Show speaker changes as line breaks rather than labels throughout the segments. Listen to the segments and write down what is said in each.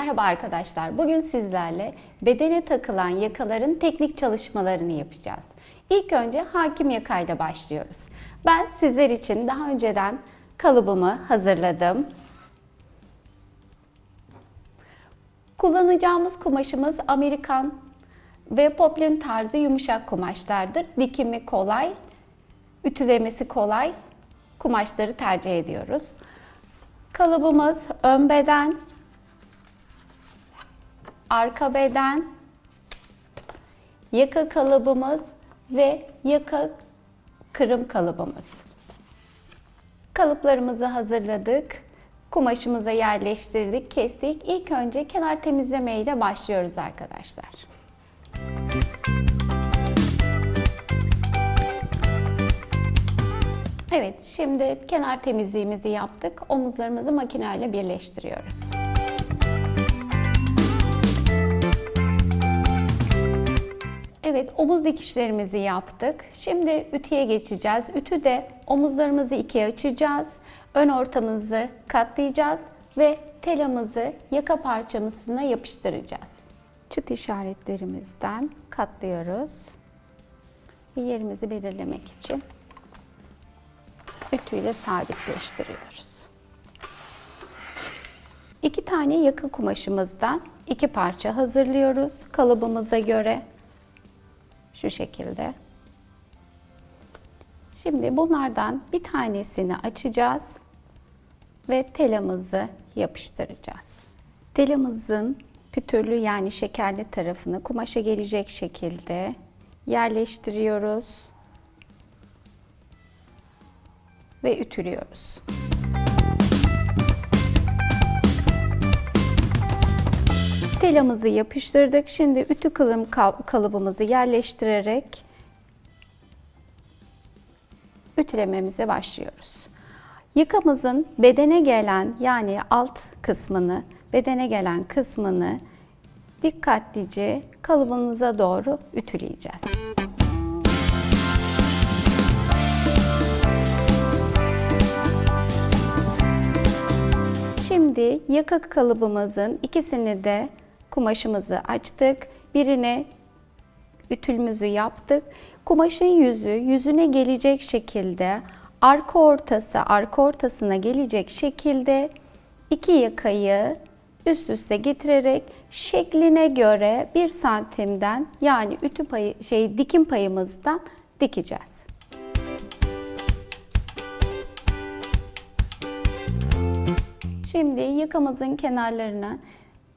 Merhaba arkadaşlar. Bugün sizlerle bedene takılan yakaların teknik çalışmalarını yapacağız. İlk önce hakim yakayla başlıyoruz. Ben sizler için daha önceden kalıbımı hazırladım. Kullanacağımız kumaşımız Amerikan ve poplin tarzı yumuşak kumaşlardır. Dikimi kolay, ütülemesi kolay kumaşları tercih ediyoruz. Kalıbımız ön beden, arka beden, yaka kalıbımız ve yaka kırım kalıbımız. Kalıplarımızı hazırladık. Kumaşımıza yerleştirdik, kestik. İlk önce kenar temizleme ile başlıyoruz arkadaşlar. Evet, şimdi kenar temizliğimizi yaptık. Omuzlarımızı makineyle birleştiriyoruz. Evet, omuz dikişlerimizi yaptık. Şimdi ütüye geçeceğiz. Ütüde omuzlarımızı ikiye açacağız. Ön ortamızı katlayacağız ve telamızı yaka parçamızına yapıştıracağız. Çıt işaretlerimizden katlıyoruz. Ve yerimizi belirlemek için ütüyle sabitleştiriyoruz. İki tane yaka kumaşımızdan iki parça hazırlıyoruz kalıbımıza göre. Şu şekilde. Şimdi bunlardan bir tanesini açacağız ve telamızı yapıştıracağız. Telamızın pütürlü yani şekerli tarafını kumaşa gelecek şekilde yerleştiriyoruz ve ütülüyoruz. Telamızı yapıştırdık. Şimdi ütü kılım kalıbımızı yerleştirerek ütülememize başlıyoruz. Yıkamızın bedene gelen yani alt kısmını, bedene gelen kısmını dikkatlice kalıbımıza doğru ütüleyeceğiz. Şimdi yaka kalıbımızın ikisini de kumaşımızı açtık. Birine ütülümüzü yaptık. Kumaşın yüzü yüzüne gelecek şekilde arka ortası arka ortasına gelecek şekilde iki yakayı üst üste getirerek şekline göre bir santimden yani ütü payı şey dikim payımızdan dikeceğiz. Şimdi yakamızın kenarlarını,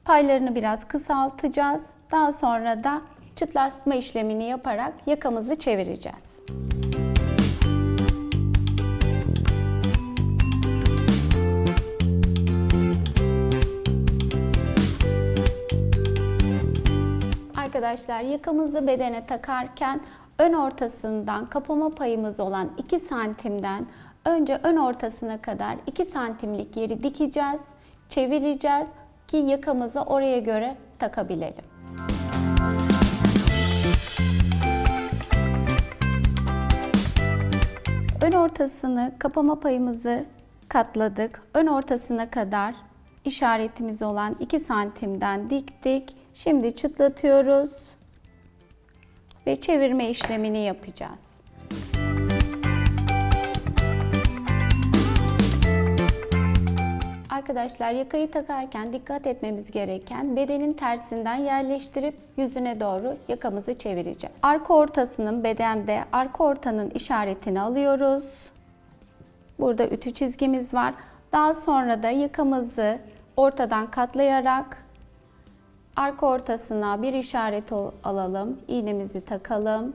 paylarını biraz kısaltacağız. Daha sonra da çıtlatma işlemini yaparak yakamızı çevireceğiz. Arkadaşlar yakamızı bedene takarken ön ortasından kapama payımız olan 2 santimden önce ön ortasına kadar 2 santimlik yeri dikeceğiz, çevireceğiz ki yakamızı oraya göre takabilelim. Ön ortasını kapama payımızı katladık. Ön ortasına kadar işaretimiz olan 2 santimden diktik. Şimdi çıtlatıyoruz ve çevirme işlemini yapacağız. Arkadaşlar yakayı takarken dikkat etmemiz gereken bedenin tersinden yerleştirip yüzüne doğru yakamızı çevireceğiz. Arka ortasının bedende arka ortanın işaretini alıyoruz. Burada ütü çizgimiz var. Daha sonra da yakamızı ortadan katlayarak arka ortasına bir işaret alalım. İğnemizi takalım.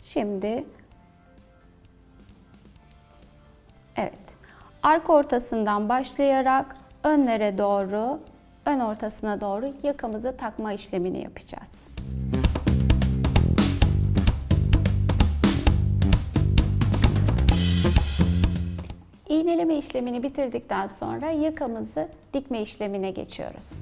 Şimdi Evet. Arka ortasından başlayarak önlere doğru, ön ortasına doğru yakamızı takma işlemini yapacağız. İğneleme işlemini bitirdikten sonra yakamızı dikme işlemine geçiyoruz.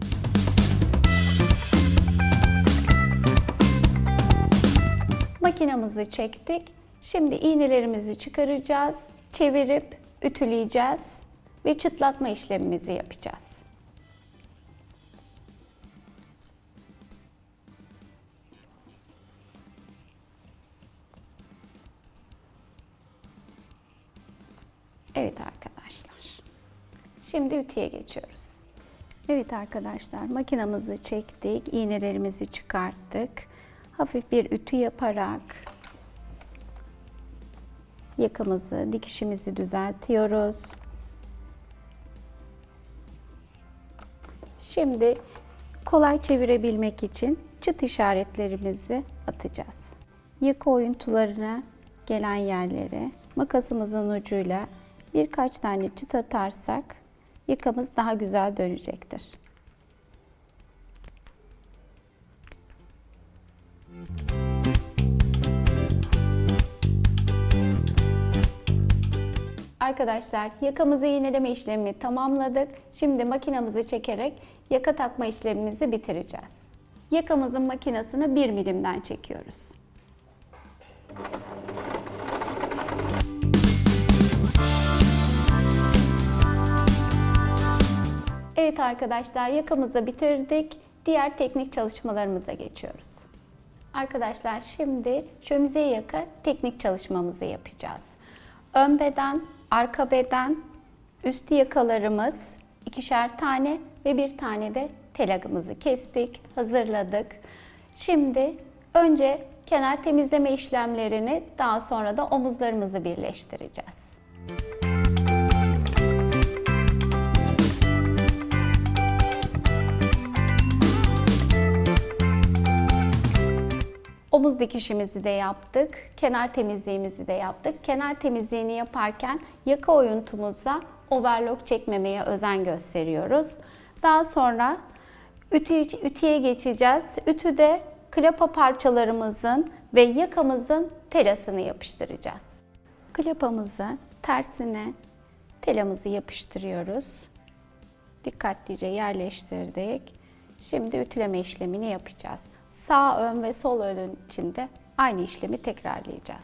Makinamızı çektik. Şimdi iğnelerimizi çıkaracağız. Çevirip ütüleyeceğiz ve çıtlatma işlemimizi yapacağız. Evet arkadaşlar. Şimdi ütüye geçiyoruz. Evet arkadaşlar makinamızı çektik, iğnelerimizi çıkarttık. Hafif bir ütü yaparak yakamızı, dikişimizi düzeltiyoruz. Şimdi kolay çevirebilmek için çıt işaretlerimizi atacağız. Yaka oyuntularına gelen yerlere makasımızın ucuyla birkaç tane çıt atarsak yakamız daha güzel dönecektir. Arkadaşlar yakamızı iğneleme işlemini tamamladık. Şimdi makinamızı çekerek yaka takma işlemimizi bitireceğiz. Yakamızın makinasını 1 milimden çekiyoruz. Evet arkadaşlar yakamızı bitirdik. Diğer teknik çalışmalarımıza geçiyoruz. Arkadaşlar şimdi şömize yaka teknik çalışmamızı yapacağız. Ön beden, arka beden, üst yakalarımız ikişer tane ve bir tane de telagımızı kestik, hazırladık. Şimdi önce kenar temizleme işlemlerini daha sonra da omuzlarımızı birleştireceğiz. Omuz dikişimizi de yaptık. Kenar temizliğimizi de yaptık. Kenar temizliğini yaparken yaka oyuntumuza overlock çekmemeye özen gösteriyoruz. Daha sonra ütü, ütüye geçeceğiz. Ütüde klapa parçalarımızın ve yakamızın telasını yapıştıracağız. Klapamızı tersine telamızı yapıştırıyoruz. Dikkatlice yerleştirdik. Şimdi ütüleme işlemini yapacağız. Sağ ön ve sol ön için de aynı işlemi tekrarlayacağız.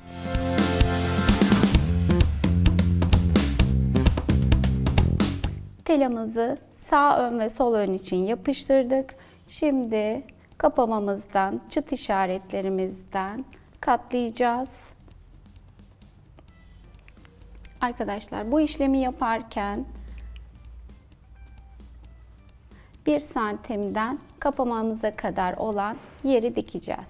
Telamızı sağ ön ve sol ön için yapıştırdık. Şimdi kapamamızdan, çıt işaretlerimizden katlayacağız. Arkadaşlar bu işlemi yaparken 1 santimden kapamamıza kadar olan yeri dikeceğiz.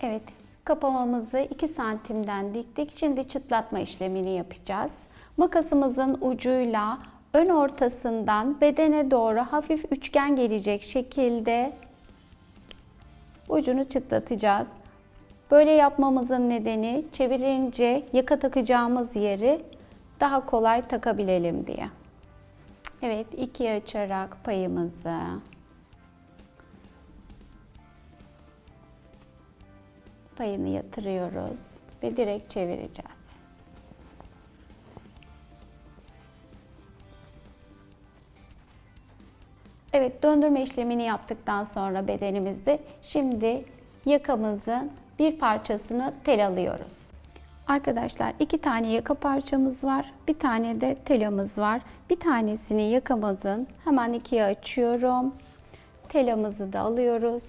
Evet, kapamamızı 2 santimden diktik. Şimdi çıtlatma işlemini yapacağız. Makasımızın ucuyla ön ortasından bedene doğru hafif üçgen gelecek şekilde ucunu çıtlatacağız. Böyle yapmamızın nedeni çevirince yaka takacağımız yeri daha kolay takabilelim diye. Evet, ikiye açarak payımızı payını yatırıyoruz ve direkt çevireceğiz. Evet, döndürme işlemini yaptıktan sonra bedenimizde şimdi yakamızın bir parçasını tel alıyoruz. Arkadaşlar iki tane yaka parçamız var. Bir tane de telamız var. Bir tanesini yakamızın hemen ikiye açıyorum. Telamızı da alıyoruz.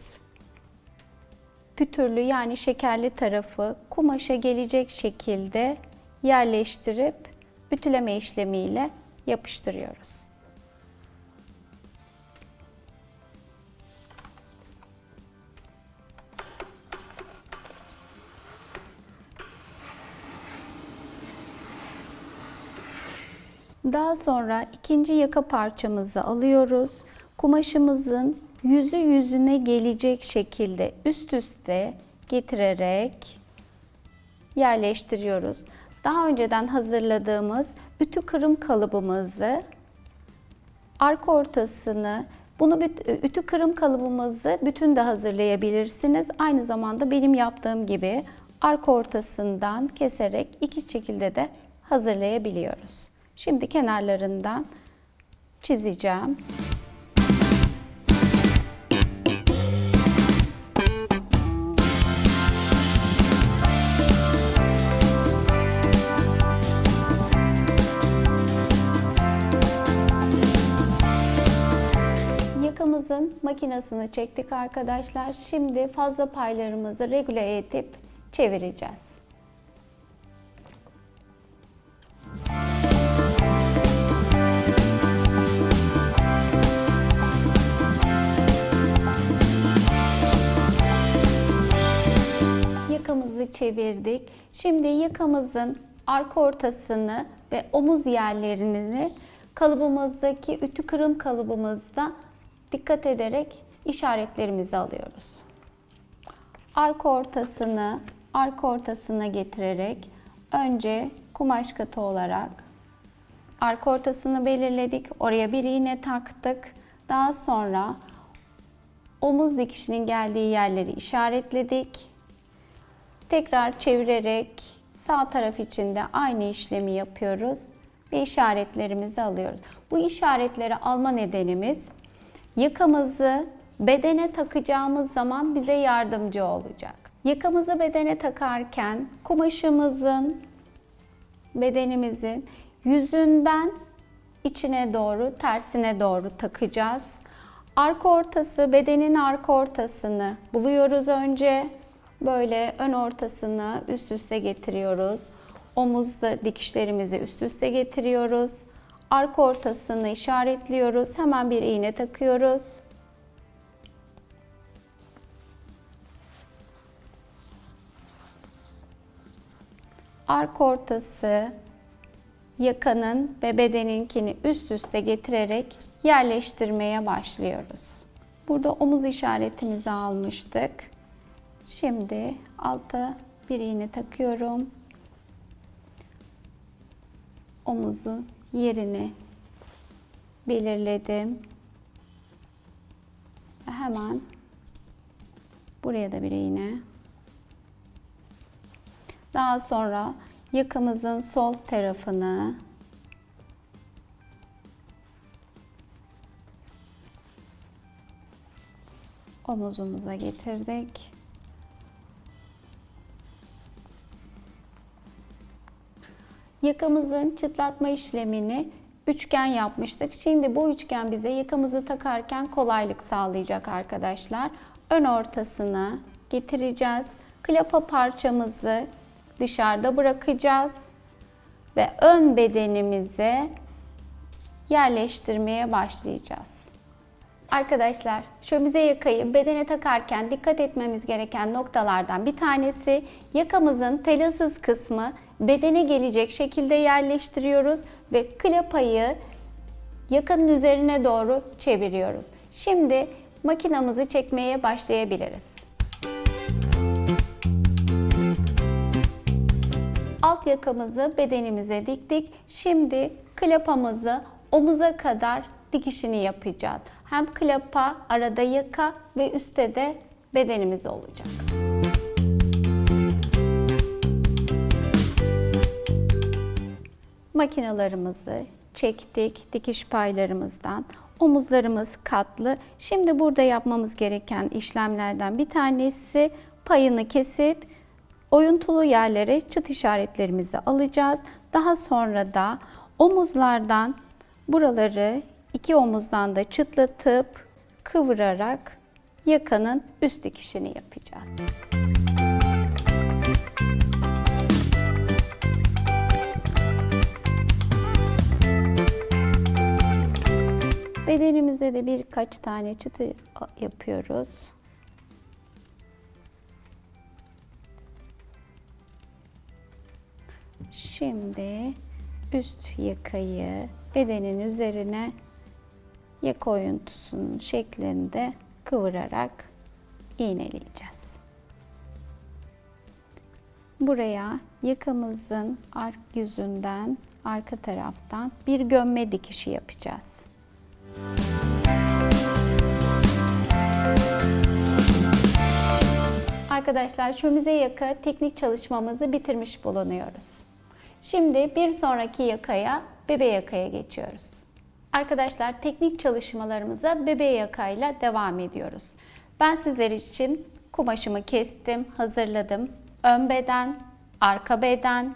Pütürlü yani şekerli tarafı kumaşa gelecek şekilde yerleştirip ütüleme işlemiyle yapıştırıyoruz. Daha sonra ikinci yaka parçamızı alıyoruz. Kumaşımızın yüzü yüzüne gelecek şekilde üst üste getirerek yerleştiriyoruz. Daha önceden hazırladığımız ütü kırım kalıbımızı arka ortasını bunu ütü kırım kalıbımızı bütün de hazırlayabilirsiniz. Aynı zamanda benim yaptığım gibi arka ortasından keserek iki şekilde de hazırlayabiliyoruz. Şimdi kenarlarından çizeceğim. yakamızın makinesini çektik arkadaşlar. Şimdi fazla paylarımızı regüle edip çevireceğiz. Yakamızı çevirdik. Şimdi yakamızın arka ortasını ve omuz yerlerini kalıbımızdaki ütü kırım kalıbımızda dikkat ederek işaretlerimizi alıyoruz. Arka ortasını arka ortasına getirerek önce kumaş katı olarak arka ortasını belirledik. Oraya bir iğne taktık. Daha sonra omuz dikişinin geldiği yerleri işaretledik. Tekrar çevirerek sağ taraf için de aynı işlemi yapıyoruz ve işaretlerimizi alıyoruz. Bu işaretleri alma nedenimiz yakamızı bedene takacağımız zaman bize yardımcı olacak. Yakamızı bedene takarken kumaşımızın bedenimizin yüzünden içine doğru, tersine doğru takacağız. Arka ortası, bedenin arka ortasını buluyoruz önce. Böyle ön ortasını üst üste getiriyoruz. Omuzda dikişlerimizi üst üste getiriyoruz. Arka ortasını işaretliyoruz. Hemen bir iğne takıyoruz. Arka ortası yakanın ve bedeninkini üst üste getirerek yerleştirmeye başlıyoruz. Burada omuz işaretimizi almıştık. Şimdi alta bir iğne takıyorum. Omuzun yerini belirledim. Ve hemen buraya da bir iğne. Daha sonra yakamızın sol tarafını omuzumuza getirdik. Yakamızın çıtlatma işlemini üçgen yapmıştık. Şimdi bu üçgen bize yakamızı takarken kolaylık sağlayacak arkadaşlar. Ön ortasına getireceğiz. Klapa parçamızı dışarıda bırakacağız ve ön bedenimize yerleştirmeye başlayacağız. Arkadaşlar şömize yakayı bedene takarken dikkat etmemiz gereken noktalardan bir tanesi yakamızın telasız kısmı bedene gelecek şekilde yerleştiriyoruz ve klapayı yakanın üzerine doğru çeviriyoruz. Şimdi makinamızı çekmeye başlayabiliriz. Alt yakamızı bedenimize diktik. Şimdi klapamızı omuza kadar dikişini yapacağız. Hem klapa, arada yaka ve üstte de bedenimiz olacak. Makinalarımızı çektik dikiş paylarımızdan. Omuzlarımız katlı. Şimdi burada yapmamız gereken işlemlerden bir tanesi payını kesip oyuntulu yerlere çıt işaretlerimizi alacağız. Daha sonra da omuzlardan buraları iki omuzdan da çıtlatıp kıvırarak yakanın üst dikişini yapacağız. Bedenimize de birkaç tane çıtı yapıyoruz. Şimdi üst yakayı bedenin üzerine yaka oyuntusunun şeklinde kıvırarak iğneleyeceğiz. Buraya yakamızın ark yüzünden arka taraftan bir gömme dikişi yapacağız. Arkadaşlar şömize yaka teknik çalışmamızı bitirmiş bulunuyoruz. Şimdi bir sonraki yakaya bebe yakaya geçiyoruz. Arkadaşlar teknik çalışmalarımıza bebe yakayla devam ediyoruz. Ben sizler için kumaşımı kestim, hazırladım. Ön beden, arka beden,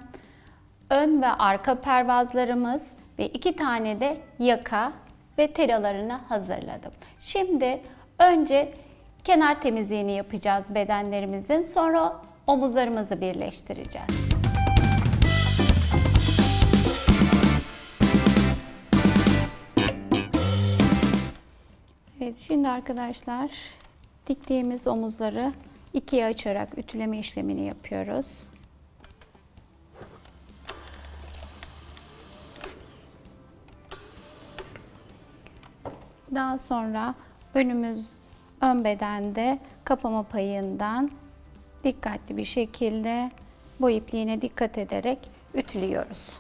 ön ve arka pervazlarımız ve iki tane de yaka ve telalarını hazırladım. Şimdi önce kenar temizliğini yapacağız bedenlerimizin. Sonra omuzlarımızı birleştireceğiz. Evet, şimdi arkadaşlar diktiğimiz omuzları ikiye açarak ütüleme işlemini yapıyoruz. Daha sonra önümüz ön bedende kapama payından dikkatli bir şekilde bu ipliğine dikkat ederek ütülüyoruz.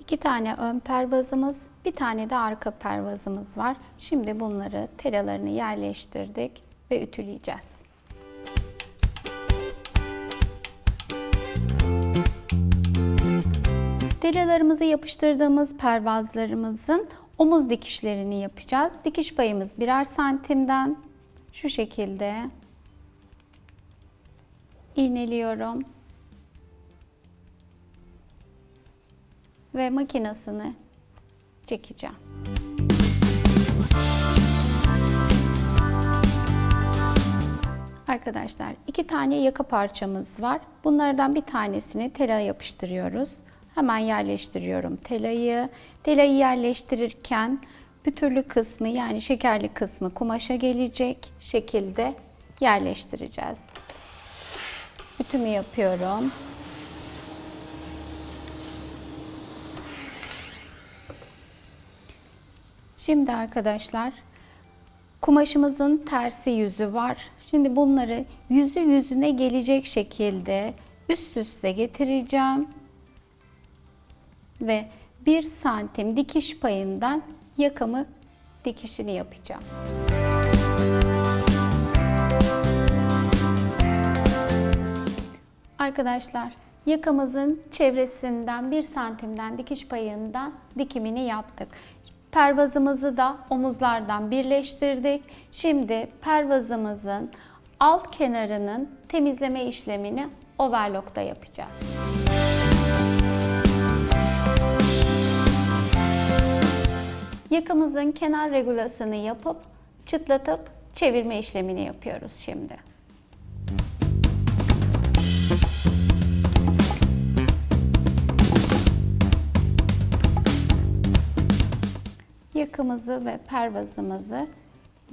İki tane ön pervazımız, bir tane de arka pervazımız var. Şimdi bunları telalarını yerleştirdik ve ütüleyeceğiz. Telalarımızı yapıştırdığımız pervazlarımızın omuz dikişlerini yapacağız. Dikiş payımız birer santimden şu şekilde iğneliyorum. Ve makinasını çekeceğim. Arkadaşlar iki tane yaka parçamız var. Bunlardan bir tanesini tela yapıştırıyoruz. Hemen yerleştiriyorum telayı. Telayı yerleştirirken pütürlü kısmı yani şekerli kısmı kumaşa gelecek şekilde yerleştireceğiz. Ütümü yapıyorum. Şimdi arkadaşlar kumaşımızın tersi yüzü var. Şimdi bunları yüzü yüzüne gelecek şekilde üst üste getireceğim. Ve 1 santim dikiş payından yakamı dikişini yapacağım. Arkadaşlar yakamızın çevresinden 1 santimden dikiş payından dikimini yaptık. Pervazımızı da omuzlardan birleştirdik. Şimdi pervazımızın alt kenarının temizleme işlemini overlock'ta yapacağız. Yakamızın kenar regulasını yapıp çıtlatıp çevirme işlemini yapıyoruz şimdi. Yakamızı ve pervazımızı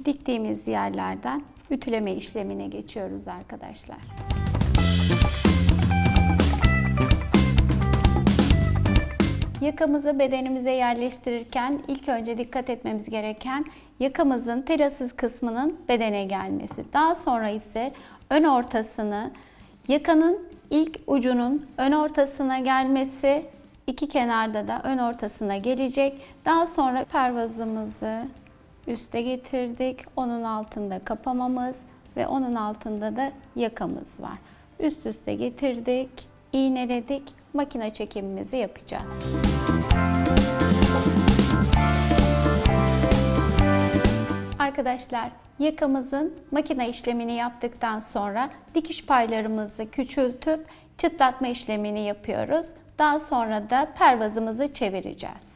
diktiğimiz yerlerden ütüleme işlemine geçiyoruz arkadaşlar. Yakamızı bedenimize yerleştirirken ilk önce dikkat etmemiz gereken yakamızın telasız kısmının bedene gelmesi. Daha sonra ise ön ortasını yakanın ilk ucunun ön ortasına gelmesi, iki kenarda da ön ortasına gelecek. Daha sonra pervazımızı üste getirdik. Onun altında kapamamız ve onun altında da yakamız var. Üst üste getirdik, iğneledik, makine çekimimizi yapacağız. Arkadaşlar yakamızın makine işlemini yaptıktan sonra dikiş paylarımızı küçültüp çıtlatma işlemini yapıyoruz. Daha sonra da pervazımızı çevireceğiz.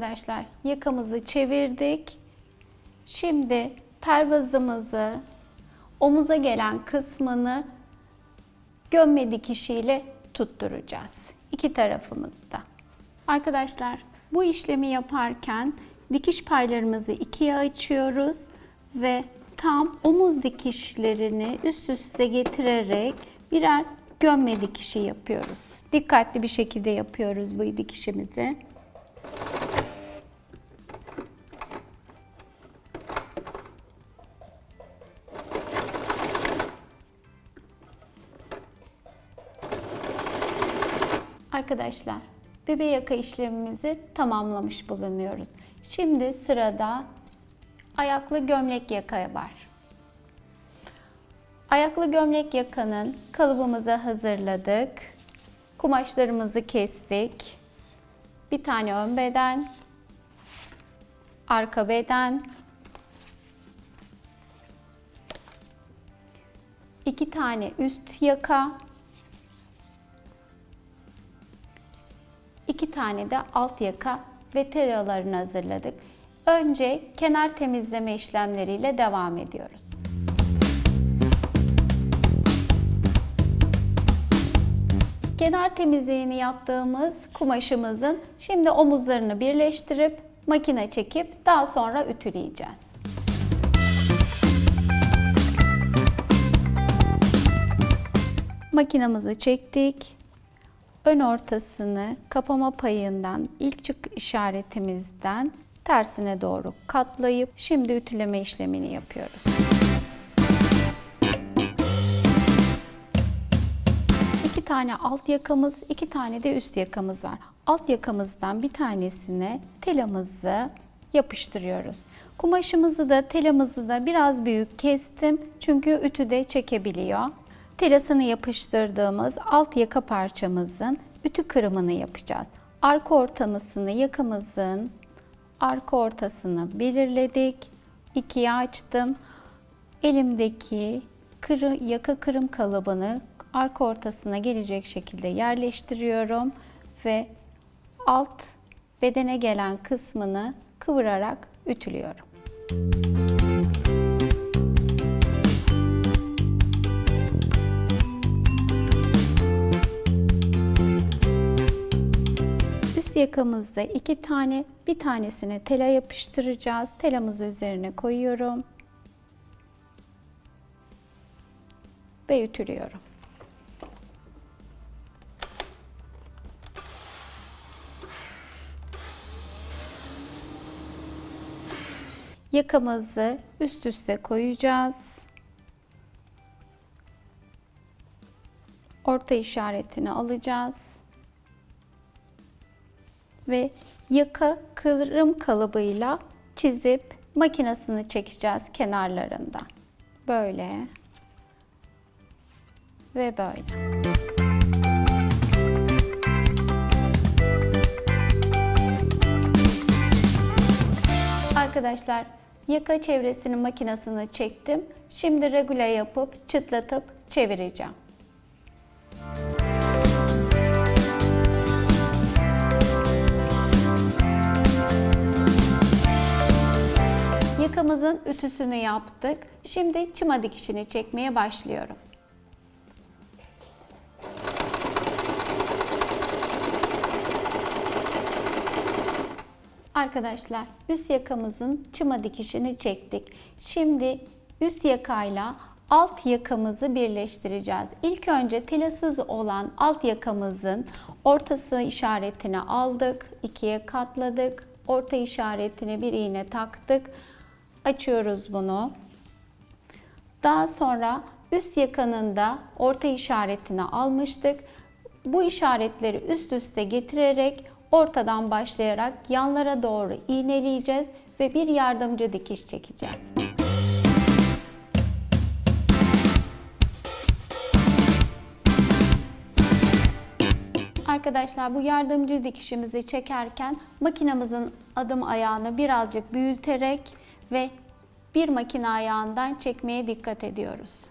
Arkadaşlar yakamızı çevirdik. Şimdi pervazımızı omuza gelen kısmını gömme dikişiyle tutturacağız. İki tarafımızda. Arkadaşlar bu işlemi yaparken dikiş paylarımızı ikiye açıyoruz ve tam omuz dikişlerini üst üste getirerek birer gömme dikişi yapıyoruz. Dikkatli bir şekilde yapıyoruz bu dikişimizi. Arkadaşlar bebe yaka işlemimizi tamamlamış bulunuyoruz. Şimdi sırada ayaklı gömlek yaka var. Ayaklı gömlek yakanın kalıbımızı hazırladık. Kumaşlarımızı kestik. Bir tane ön beden, arka beden, iki tane üst yaka, iki tane de alt yaka ve telalarını hazırladık. Önce kenar temizleme işlemleriyle devam ediyoruz. Kenar temizliğini yaptığımız kumaşımızın şimdi omuzlarını birleştirip makine çekip daha sonra ütüleyeceğiz. Makinamızı çektik. Ön ortasını kapama payından ilk çık işaretimizden tersine doğru katlayıp şimdi ütüleme işlemini yapıyoruz. İki tane alt yakamız, iki tane de üst yakamız var. Alt yakamızdan bir tanesine telamızı yapıştırıyoruz. Kumaşımızı da telamızı da biraz büyük kestim çünkü ütüde çekebiliyor. Telasını yapıştırdığımız alt yaka parçamızın ütü kırımını yapacağız. Arka ortamasını yakamızın arka ortasını belirledik. İkiye açtım. Elimdeki kırı, yaka kırım kalıbını arka ortasına gelecek şekilde yerleştiriyorum ve alt bedene gelen kısmını kıvırarak ütülüyorum. Üst yakamızda iki tane, bir tanesine tela yapıştıracağız. Telamızı üzerine koyuyorum. Ve ütülüyorum. Yakamızı üst üste koyacağız. Orta işaretini alacağız. Ve yaka kırım kalıbıyla çizip makinesini çekeceğiz kenarlarından. Böyle ve böyle. Arkadaşlar yaka çevresinin makinesini çektim. Şimdi regüle yapıp çıtlatıp çevireceğim. Yakamızın ütüsünü yaptık. Şimdi çıma dikişini çekmeye başlıyorum. Arkadaşlar üst yakamızın çıma dikişini çektik. Şimdi üst yakayla alt yakamızı birleştireceğiz. İlk önce telasız olan alt yakamızın ortası işaretini aldık. ikiye katladık. Orta işaretine bir iğne taktık. Açıyoruz bunu. Daha sonra üst yakanın da orta işaretini almıştık. Bu işaretleri üst üste getirerek ortadan başlayarak yanlara doğru iğneleyeceğiz ve bir yardımcı dikiş çekeceğiz. Arkadaşlar bu yardımcı dikişimizi çekerken makinamızın adım ayağını birazcık büyüterek ve bir makine ayağından çekmeye dikkat ediyoruz.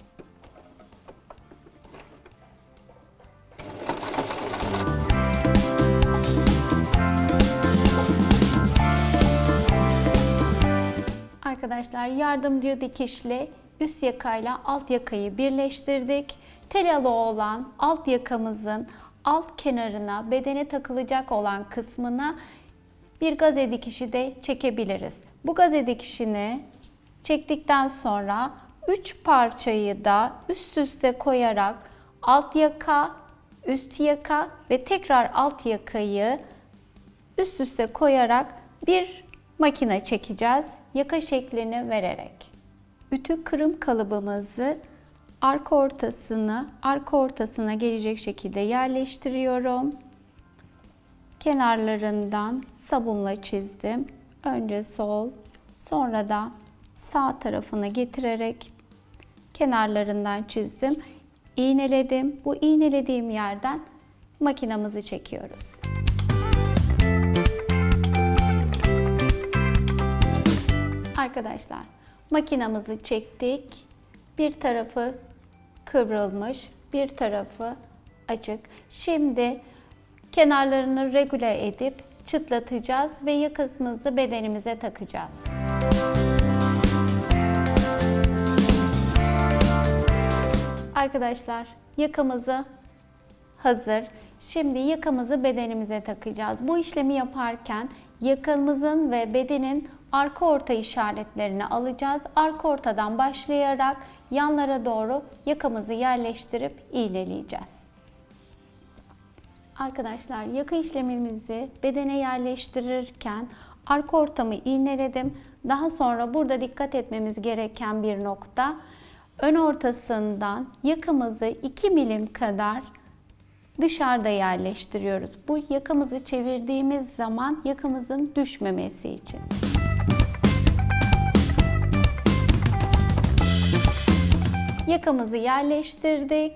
Arkadaşlar yardımcı dikişle üst yakayla alt yakayı birleştirdik. Telalı olan alt yakamızın alt kenarına bedene takılacak olan kısmına bir gaze dikişi de çekebiliriz. Bu gaze dikişini çektikten sonra 3 parçayı da üst üste koyarak alt yaka, üst yaka ve tekrar alt yakayı üst üste koyarak bir makine çekeceğiz yaka şeklini vererek. Ütü kırım kalıbımızı arka ortasını arka ortasına gelecek şekilde yerleştiriyorum. Kenarlarından sabunla çizdim. Önce sol, sonra da sağ tarafını getirerek kenarlarından çizdim. İğneledim. Bu iğnelediğim yerden makinamızı çekiyoruz. Arkadaşlar makinamızı çektik. Bir tarafı kıvrılmış, bir tarafı açık. Şimdi kenarlarını regüle edip çıtlatacağız ve yakasımızı bedenimize takacağız. Arkadaşlar yakamızı hazır. Şimdi yakamızı bedenimize takacağız. Bu işlemi yaparken yakamızın ve bedenin arka orta işaretlerini alacağız. Arka ortadan başlayarak yanlara doğru yakamızı yerleştirip iğneleyeceğiz. Arkadaşlar yaka işlemimizi bedene yerleştirirken arka ortamı iğneledim. Daha sonra burada dikkat etmemiz gereken bir nokta ön ortasından yakamızı 2 milim kadar dışarıda yerleştiriyoruz. Bu yakamızı çevirdiğimiz zaman yakamızın düşmemesi için. Yakamızı yerleştirdik.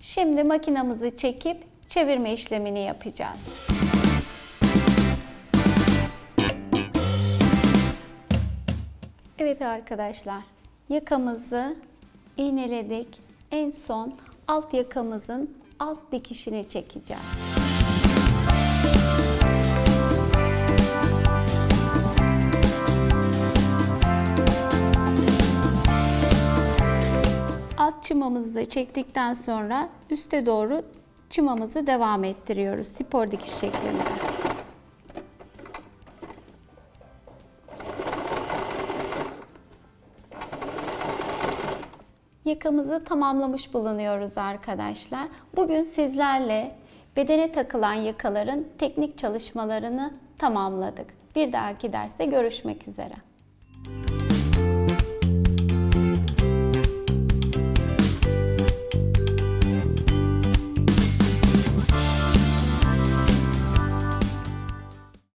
Şimdi makinamızı çekip çevirme işlemini yapacağız. Evet arkadaşlar, yakamızı iğneledik. En son alt yakamızın alt dikişini çekeceğiz. Alt çımamızı çektikten sonra üste doğru çımamızı devam ettiriyoruz spor dikiş şeklinde. Yakamızı tamamlamış bulunuyoruz arkadaşlar. Bugün sizlerle bedene takılan yakaların teknik çalışmalarını tamamladık. Bir dahaki derste görüşmek üzere.